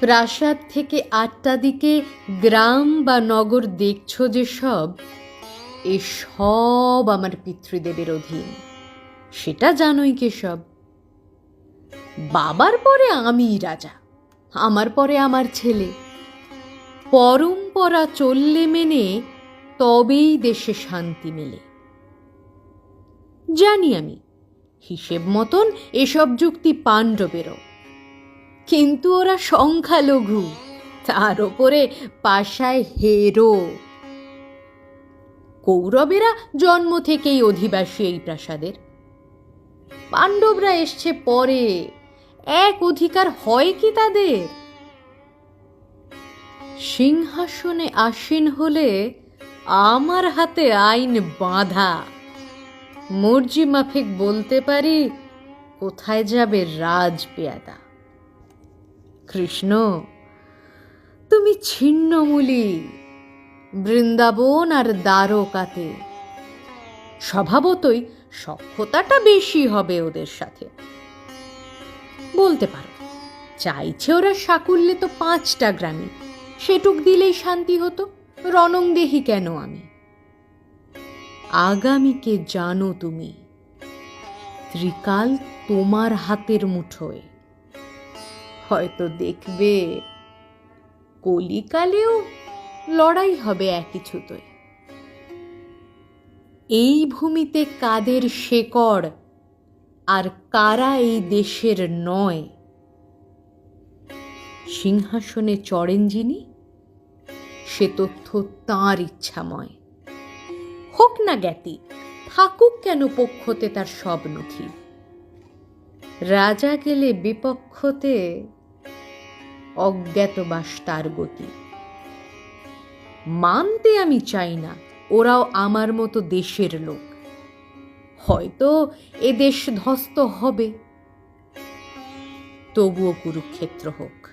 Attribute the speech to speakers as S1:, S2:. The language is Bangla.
S1: প্রাসাদ থেকে আটটা দিকে গ্রাম বা নগর দেখছ যে সব? এ সব আমার পিতৃদেবের অধীন। সেটা জানোই কেসব বাবার পরে আমি রাজা, আমার পরে আমার ছেলে। পরম্পরা চললে মেনে, তবেই দেশে শান্তি মেলে। জানি আমি, হিসেব মতন এসব যুক্তি পাণ্ডবেরও। কিন্তু ওরা সংখ্যালঘু, তার ওপরে পাশায় হেরো। কৌরবেরা জন্ম থেকেই অধিবাসী এই প্রাসাদের। পাণ্ডবরা এসছে পরে। এক অধিকার হয় কি তাদের? সিংহাসনে আসীন হলে আমার হাতে আইন বাঁধা। মর্জি মাফিক বলতে পারি, কোথায় যাবে রাজ পেয়াদা? কৃষ্ণ, তুমি ছিন্নমূলি, বৃন্দাবন আর দ্বারকাতে। স্বভাবতই সক্ষতাটা বেশি হবে ওদের সাথে। বলতে পারো, চাইছে ওরা সাকুল্যে তো পাঁচটা গ্রামে, সেটুক দিলেই শান্তি হতো রণং দেহি কেন আমি? আগামীকে জানো তুমি, ত্রিকাল তোমার হাতের মুঠোয়। হয়তো দেখবে, কলিকালেও লড়াই হবে একই ছুতোয়। এই ভূমিতে কাদের শেকড় আর কারা এই দেশের নয়? সিংহাসনে চড়েন যিনি, সে তথ্য তাঁর ইচ্ছাময়। হোক না জ্ঞাতি, থাকুক কেন পক্ষতে তার সব নথি? রাজা গেলে বিপক্ষতে অজ্ঞাতবাস তার গতি। মানতে আমি চাই না ওরাও আমার মতো দেশের লোক। হয়তো এ দেশ ধ্বস্ত হবে। তবুও কুরুক্ষেত্র হোক।